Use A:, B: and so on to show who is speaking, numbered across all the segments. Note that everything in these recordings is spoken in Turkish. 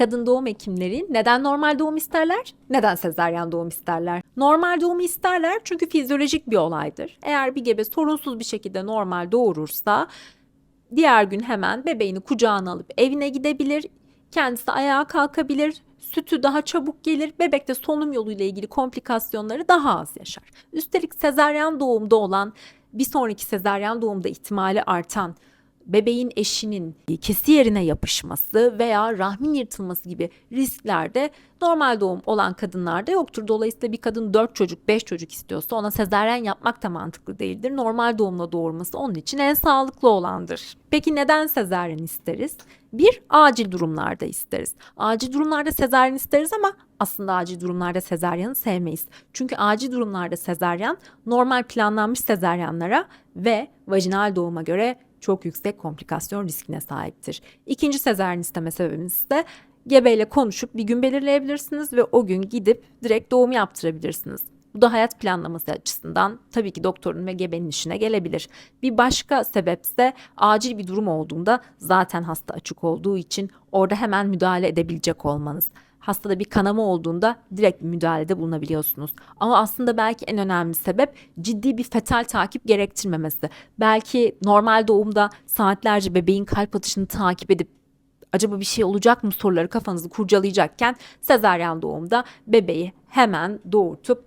A: Kadın doğum hekimleri neden normal doğum isterler? Neden sezaryen doğum isterler? Normal doğumu isterler çünkü fizyolojik bir olaydır. Eğer bir gebe sorunsuz bir şekilde normal doğurursa diğer gün hemen bebeğini kucağına alıp evine gidebilir. Kendisi ayağa kalkabilir. Sütü daha çabuk gelir. Bebek de solunum yoluyla ilgili komplikasyonları daha az yaşar. Üstelik sezaryen doğumda olan bir sonraki sezaryen doğumda ihtimali artan bebeğin eşinin kesi yerine yapışması veya rahmin yırtılması gibi risklerde normal doğum olan kadınlarda yoktur. Dolayısıyla bir kadın 4 çocuk 5 çocuk istiyorsa ona sezaryen yapmak da mantıklı değildir. Normal doğumla doğurması onun için en sağlıklı olandır. Peki neden sezaryen isteriz? Bir, acil durumlarda isteriz. Acil durumlarda sezaryen isteriz ama aslında acil durumlarda sezaryanı sevmeyiz. Çünkü acil durumlarda sezaryen normal planlanmış sezaryenlara ve vajinal doğuma göre çok yüksek komplikasyon riskine sahiptir. İkinci sezaryen isteme sebebimiz ise gebeyle konuşup bir gün belirleyebilirsiniz ve o gün gidip direkt doğum yaptırabilirsiniz. Bu da hayat planlaması açısından tabii ki doktorun ve gebenin işine gelebilir. Bir başka sebepse acil bir durum olduğunda zaten hasta açık olduğu için orada hemen müdahale edebilecek olmanız. Hastada bir kanama olduğunda direkt müdahalede bulunabiliyorsunuz. Ama aslında belki en önemli sebep ciddi bir fetal takip gerektirmemesi. Belki normal doğumda saatlerce bebeğin kalp atışını takip edip acaba bir şey olacak mı soruları kafanızı kurcalayacakken sezaryen doğumda bebeği hemen doğurtup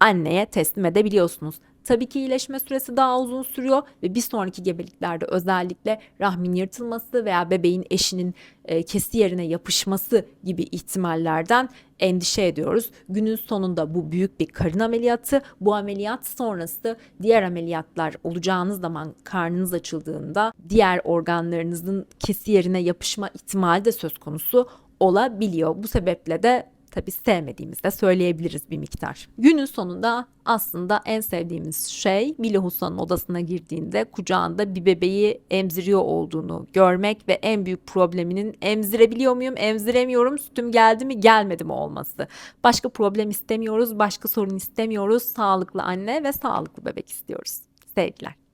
A: anneye teslim edebiliyorsunuz. Tabii ki iyileşme süresi daha uzun sürüyor ve bir sonraki gebeliklerde özellikle rahmin yırtılması veya bebeğin eşinin e, kesi yerine yapışması gibi ihtimallerden endişe ediyoruz. Günün sonunda bu büyük bir karın ameliyatı. Bu ameliyat sonrası diğer ameliyatlar olacağınız zaman karnınız açıldığında diğer organlarınızın kesi yerine yapışma ihtimali de söz konusu olabiliyor. Bu sebeple de tabii sevmediğimizi de söyleyebiliriz bir miktar. Günün sonunda aslında en sevdiğimiz şey Milahusa'nın odasına girdiğinde kucağında bir bebeği emziriyor olduğunu görmek ve en büyük probleminin emzirebiliyor muyum, emziremiyorum, sütüm geldi mi, gelmedi mi olması. Başka problem istemiyoruz, başka sorun istemiyoruz. Sağlıklı anne ve sağlıklı bebek istiyoruz. Sevgiler.